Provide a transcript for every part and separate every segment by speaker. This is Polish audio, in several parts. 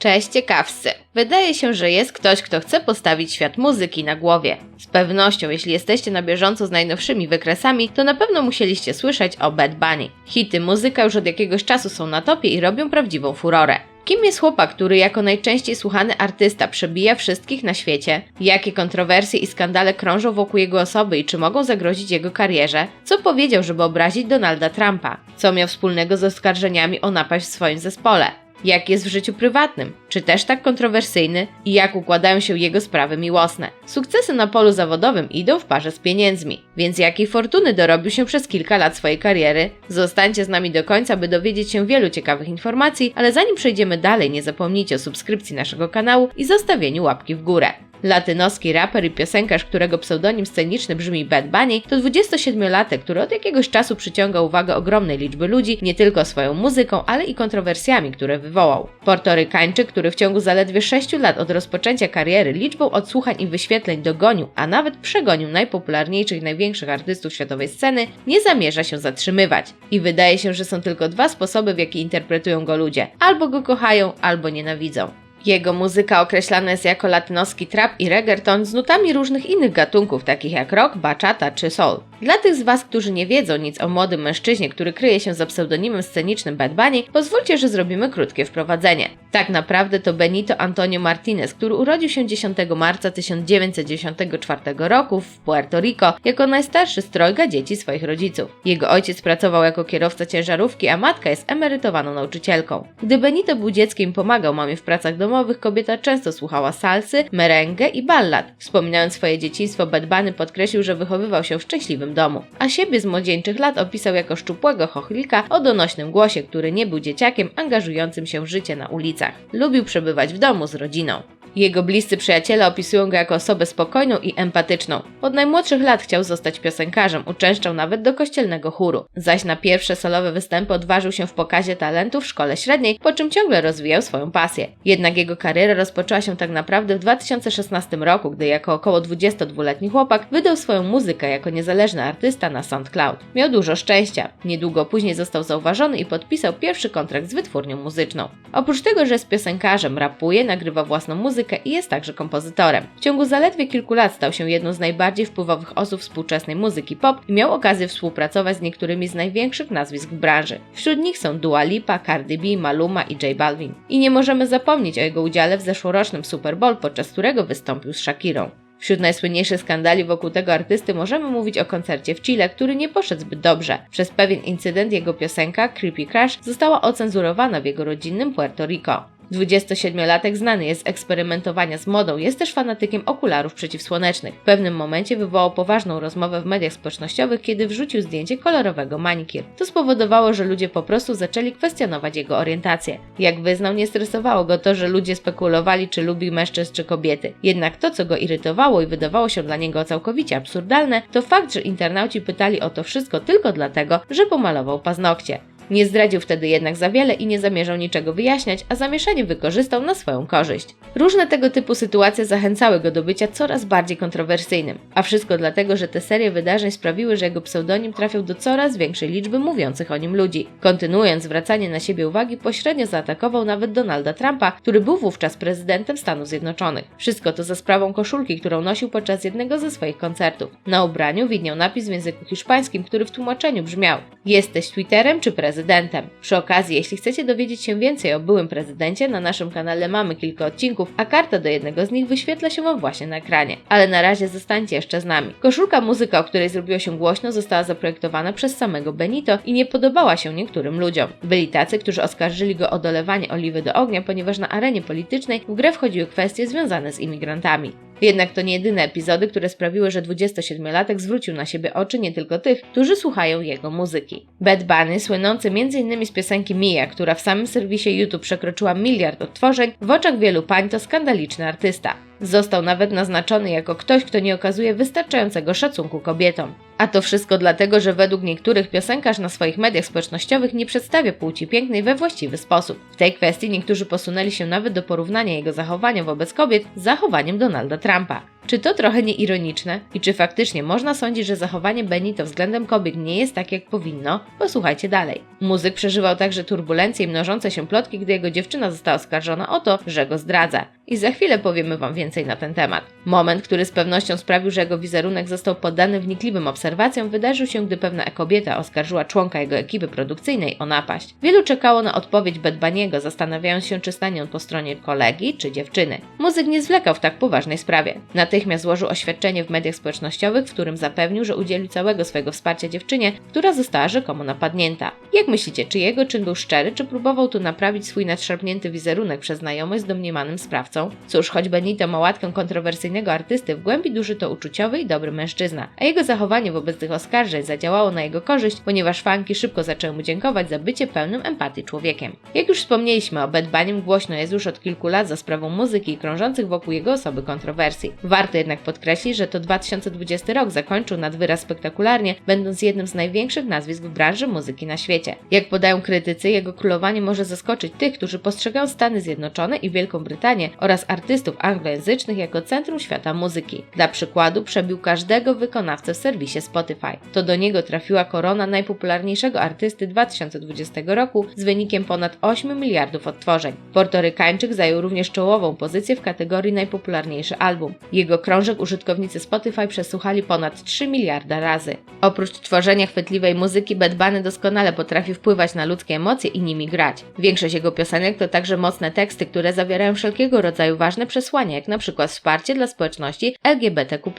Speaker 1: Cześć ciekawscy. Wydaje się, że jest ktoś, kto chce postawić świat muzyki na głowie. Z pewnością, jeśli jesteście na bieżąco z najnowszymi wykresami, to na pewno musieliście słyszeć o Bad Bunny. Hity muzyka już od jakiegoś czasu są na topie i robią prawdziwą furorę. Kim jest chłopak, który jako najczęściej słuchany artysta przebija wszystkich na świecie? Jakie kontrowersje i skandale krążą wokół jego osoby i czy mogą zagrozić jego karierze? Co powiedział, żeby obrazić Donalda Trumpa? Co miał wspólnego z oskarżeniami o napaść w swoim zespole? Jak jest w życiu prywatnym? Czy też tak kontrowersyjny? I jak układają się jego sprawy miłosne? Sukcesy na polu zawodowym idą w parze z pieniędzmi. Więc jakiej fortuny dorobił się przez kilka lat swojej kariery? Zostańcie z nami do końca, by dowiedzieć się wielu ciekawych informacji, ale zanim przejdziemy dalej, nie zapomnijcie o subskrypcji naszego kanału i zostawieniu łapki w górę. Latynoski raper i piosenkarz, którego pseudonim sceniczny brzmi Bad Bunny, to 27-latek, który od jakiegoś czasu przyciąga uwagę ogromnej liczby ludzi, nie tylko swoją muzyką, ale i kontrowersjami, które wywołał. Portorykańczyk, który w ciągu zaledwie 6 lat od rozpoczęcia kariery liczbą odsłuchań i wyświetleń dogonił, a nawet przegonił najpopularniejszych i największych artystów światowej sceny, nie zamierza się zatrzymywać. I wydaje się, że są tylko dwa sposoby, w jaki interpretują go ludzie: albo go kochają, albo nienawidzą. Jego muzyka określana jest jako latynoski trap i reggaeton z nutami różnych innych gatunków, takich jak rock, bachata czy soul. Dla tych z Was, którzy nie wiedzą nic o młodym mężczyźnie, który kryje się za pseudonimem scenicznym Bad Bunny, pozwólcie, że zrobimy krótkie wprowadzenie. Tak naprawdę to Benito Antonio Martinez, który urodził się 10 marca 1994 roku w Puerto Rico jako najstarszy z trojga dzieci swoich rodziców. Jego ojciec pracował jako kierowca ciężarówki, a matka jest emerytowaną nauczycielką. Gdy Benito był dzieckiem i pomagał mamie w pracach domowych, kobieta często słuchała salsy, merengue i ballad. Wspominając swoje dzieciństwo, Bad Bunny podkreślił, że wychowywał się w szczęśliwym domu, a siebie z młodzieńczych lat opisał jako szczupłego chochlika o donośnym głosie, który nie był dzieciakiem angażującym się w życie na ulicach. Lubił przebywać w domu z rodziną. Jego bliscy przyjaciele opisują go jako osobę spokojną i empatyczną. Od najmłodszych lat chciał zostać piosenkarzem, uczęszczał nawet do kościelnego chóru. Zaś na pierwsze solowe występy odważył się w pokazie talentu w szkole średniej, po czym ciągle rozwijał swoją pasję. Jednak jego kariera rozpoczęła się tak naprawdę w 2016 roku, gdy jako około 22-letni chłopak wydał swoją muzykę jako niezależny artysta na SoundCloud. Miał dużo szczęścia. Niedługo później został zauważony i podpisał pierwszy kontrakt z wytwórnią muzyczną. Oprócz tego, że jest piosenkarzem, rapuje, nagrywa własną muzykę i jest także kompozytorem. W ciągu zaledwie kilku lat stał się jedną z najbardziej wpływowych osób współczesnej muzyki pop i miał okazję współpracować z niektórymi z największych nazwisk w branży. Wśród nich są Dua Lipa, Cardi B, Maluma i J Balvin. I nie możemy zapomnieć o jego udziale w zeszłorocznym Super Bowl, podczas którego wystąpił z Shakirą. Wśród najsłynniejszych skandali wokół tego artysty możemy mówić o koncercie w Chile, który nie poszedł zbyt dobrze. Przez pewien incydent jego piosenka Creepy Crash została ocenzurowana w jego rodzinnym Puerto Rico. 27-latek znany jest z eksperymentowania z modą, jest też fanatykiem okularów przeciwsłonecznych. W pewnym momencie wywołał poważną rozmowę w mediach społecznościowych, kiedy wrzucił zdjęcie kolorowego manikir. To spowodowało, że ludzie po prostu zaczęli kwestionować jego orientację. Jak wyznał, nie stresowało go to, że ludzie spekulowali, czy lubi mężczyzn czy kobiety. Jednak to, co go irytowało i wydawało się dla niego całkowicie absurdalne, to fakt, że internauci pytali o to wszystko tylko dlatego, że pomalował paznokcie. Nie zdradził wtedy jednak za wiele i nie zamierzał niczego wyjaśniać, a zamieszanie wykorzystał na swoją korzyść. Różne tego typu sytuacje zachęcały go do bycia coraz bardziej kontrowersyjnym, a wszystko dlatego, że te serie wydarzeń sprawiły, że jego pseudonim trafiał do coraz większej liczby mówiących o nim ludzi. Kontynuując zwracanie na siebie uwagi, pośrednio zaatakował nawet Donalda Trumpa, który był wówczas prezydentem Stanów Zjednoczonych. Wszystko to za sprawą koszulki, którą nosił podczas jednego ze swoich koncertów. Na ubraniu widniał napis w języku hiszpańskim, który w tłumaczeniu brzmiał: Jesteś Twitterem czy prezydentem? Prezydentem. Przy okazji, jeśli chcecie dowiedzieć się więcej o byłym prezydencie, na naszym kanale mamy kilka odcinków, a karta do jednego z nich wyświetla się Wam właśnie na ekranie. Ale na razie zostańcie jeszcze z nami. Koszulka muzyka, o której zrobiło się głośno, została zaprojektowana przez samego Benito i nie podobała się niektórym ludziom. Byli tacy, którzy oskarżyli go o dolewanie oliwy do ognia, ponieważ na arenie politycznej w grę wchodziły kwestie związane z imigrantami. Jednak to nie jedyne epizody, które sprawiły, że 27-latek zwrócił na siebie oczy nie tylko tych, którzy słuchają jego muzyki. Bad Bunny, słynący m.in. z piosenki Mia, która w samym serwisie YouTube przekroczyła miliard odtworzeń, w oczach wielu pań to skandaliczny artysta. Został nawet naznaczony jako ktoś, kto nie okazuje wystarczającego szacunku kobietom. A to wszystko dlatego, że według niektórych piosenkarz na swoich mediach społecznościowych nie przedstawia płci pięknej we właściwy sposób. W tej kwestii niektórzy posunęli się nawet do porównania jego zachowania wobec kobiet z zachowaniem Donalda Trumpa. Czy to trochę nieironiczne? I czy faktycznie można sądzić, że zachowanie Benito względem kobiet nie jest tak, jak powinno? Posłuchajcie dalej. Muzyk przeżywał także turbulencje i mnożące się plotki, gdy jego dziewczyna została oskarżona o to, że go zdradza. I za chwilę powiemy Wam więcej na ten temat. Moment, który z pewnością sprawił, że jego wizerunek został poddany wnikliwym obserwacjom, wydarzył się, gdy pewna kobieta oskarżyła członka jego ekipy produkcyjnej o napaść. Wielu czekało na odpowiedź Bedbaniego, zastanawiając się, czy stanie on po stronie kolegi czy dziewczyny. Muzyk nie zwlekał w tak poważnej sprawie. Natychmiast złożył oświadczenie w mediach społecznościowych, w którym zapewnił, że udzielił całego swojego wsparcia dziewczynie, która została rzekomo napadnięta. Jak myślicie, czy jego czyn był szczery, czy próbował tu naprawić swój nadszarpnięty wizerunek przez znajomość z domniemanym sprawcą? Cóż, choć Benito ma łatkę kontrowersyjnego artysty, w głębi duszy to uczuciowy i dobry mężczyzna, a jego zachowanie tych oskarżeń zadziałało na jego korzyść, ponieważ fanki szybko zaczęły mu dziękować za bycie pełnym empatii człowiekiem. Jak już wspomnieliśmy, o Bad głośno jest już od kilku lat za sprawą muzyki i krążących wokół jego osoby kontrowersji. Warto jednak podkreślić, że to 2020 rok zakończył nad wyraz spektakularnie, będąc jednym z największych nazwisk w branży muzyki na świecie. Jak podają krytycy, jego królowanie może zaskoczyć tych, którzy postrzegają Stany Zjednoczone i Wielką Brytanię oraz artystów anglojęzycznych jako centrum świata muzyki. Dla przykładu przebił każdego wykonawcę w serwisie Spotify. To do niego trafiła korona najpopularniejszego artysty 2020 roku z wynikiem ponad 8 miliardów odtworzeń. Portorykańczyk zajął również czołową pozycję w kategorii najpopularniejszy album. Jego krążek użytkownicy Spotify przesłuchali ponad 3 miliarda razy. Oprócz tworzenia chwytliwej muzyki, Bad Bunny doskonale potrafi wpływać na ludzkie emocje i nimi grać. Większość jego piosenek to także mocne teksty, które zawierają wszelkiego rodzaju ważne przesłania, jak na przykład wsparcie dla społeczności LGBTQ+.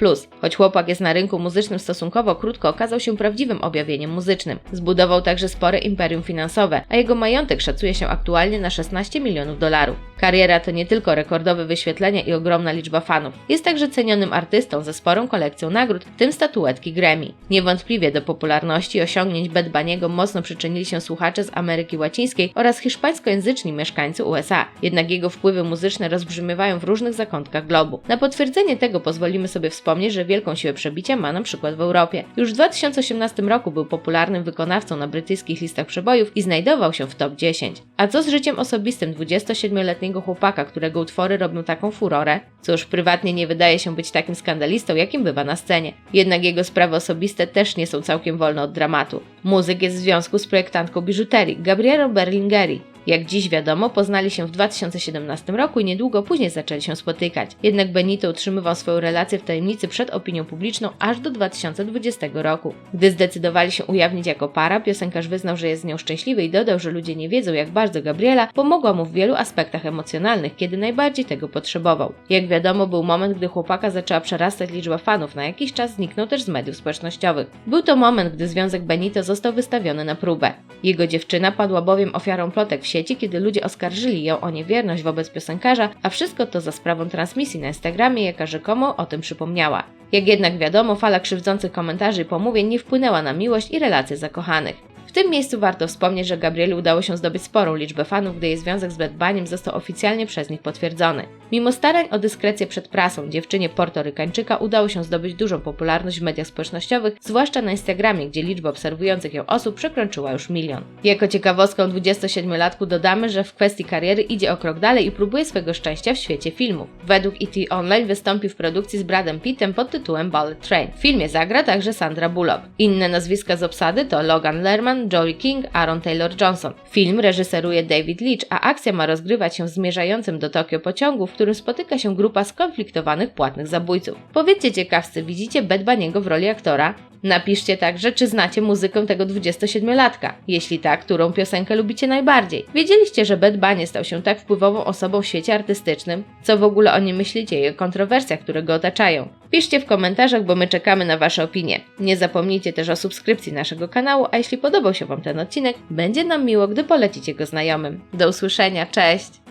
Speaker 1: Choć chłopak jest na rynku muzycznym stosunkowo krótko, okazał się prawdziwym objawieniem muzycznym. Zbudował także spore imperium finansowe, a jego majątek szacuje się aktualnie na 16 milionów dolarów. Kariera to nie tylko rekordowe wyświetlenia i ogromna liczba fanów. Jest także cenionym artystą ze sporą kolekcją nagród, w tym statuetki Grammy. Niewątpliwie do popularności i osiągnięć Bad Bunny'ego mocno przyczynili się słuchacze z Ameryki Łacińskiej oraz hiszpańskojęzyczni mieszkańcy USA. Jednak jego wpływy muzyczne rozbrzmiewają w różnych zakątkach globu. Na potwierdzenie tego pozwolimy sobie wspomnieć, że wielką siłę przebicia ma na przykład w Europie. Już w 2018 roku był popularnym wykonawcą na brytyjskich listach przebojów i znajdował się w top 10. A co z życiem osobistym 27-letniego chłopaka, którego utwory robią taką furorę? Cóż, prywatnie nie wydaje się być takim skandalistą, jakim bywa na scenie. Jednak jego sprawy osobiste też nie są całkiem wolne od dramatu. Muzyk jest w związku z projektantką biżuterii, Gabrielą Berlingeri. Jak dziś wiadomo, poznali się w 2017 roku i niedługo później zaczęli się spotykać. Jednak Benito utrzymywał swoją relację w tajemnicy przed opinią publiczną aż do 2020 roku. Gdy zdecydowali się ujawnić jako para, piosenkarz wyznał, że jest z nią szczęśliwy i dodał, że ludzie nie wiedzą, jak bardzo Gabriela pomogła mu w wielu aspektach emocjonalnych, kiedy najbardziej tego potrzebował. Jak wiadomo, był moment, gdy chłopaka zaczęła przerastać liczba fanów, na jakiś czas zniknął też z mediów społecznościowych. Był to moment, gdy związek Benito został wystawiony na próbę. Jego dziewczyna padła bowiem ofiarą plotek w sieci, kiedy ludzie oskarżyli ją o niewierność wobec piosenkarza, a wszystko to za sprawą transmisji na Instagramie, jaka rzekomo o tym przypomniała. Jak jednak wiadomo, fala krzywdzących komentarzy i pomówień nie wpłynęła na miłość i relacje zakochanych. W tym miejscu warto wspomnieć, że Gabrieli udało się zdobyć sporą liczbę fanów, gdy jej związek z Bad został oficjalnie przez nich potwierdzony. Mimo starań o dyskrecję przed prasą, dziewczynie portorykańczyka udało się zdobyć dużą popularność w mediach społecznościowych, zwłaszcza na Instagramie, gdzie liczba obserwujących ją osób przekroczyła już milion. Jako ciekawostkę 27-latku dodamy, że w kwestii kariery idzie o krok dalej i próbuje swego szczęścia w świecie filmów. Według ET Online wystąpi w produkcji z Bradem Pittem pod tytułem Bullet Train. W filmie zagra także Sandra Bullock. Inne nazwiska z obsady to Logan Lerman, Joey King, Aaron Taylor Johnson. Film reżyseruje David Leach, a akcja ma rozgrywać się w zmierzającym do Tokio pociągu, w którym spotyka się grupa skonfliktowanych płatnych zabójców. Powiedzcie ciekawcy, widzicie Bad Bunny'ego w roli aktora? Napiszcie także, czy znacie muzykę tego 27-latka. Jeśli tak, którą piosenkę lubicie najbardziej. Wiedzieliście, że Bad Bunny stał się tak wpływową osobą w świecie artystycznym? Co w ogóle o nim myślicie i o kontrowersjach, które go otaczają? Piszcie w komentarzach, bo my czekamy na Wasze opinie. Nie zapomnijcie też o subskrypcji naszego kanału, a jeśli podobał się Wam ten odcinek, będzie nam miło, gdy polecicie go znajomym. Do usłyszenia, cześć!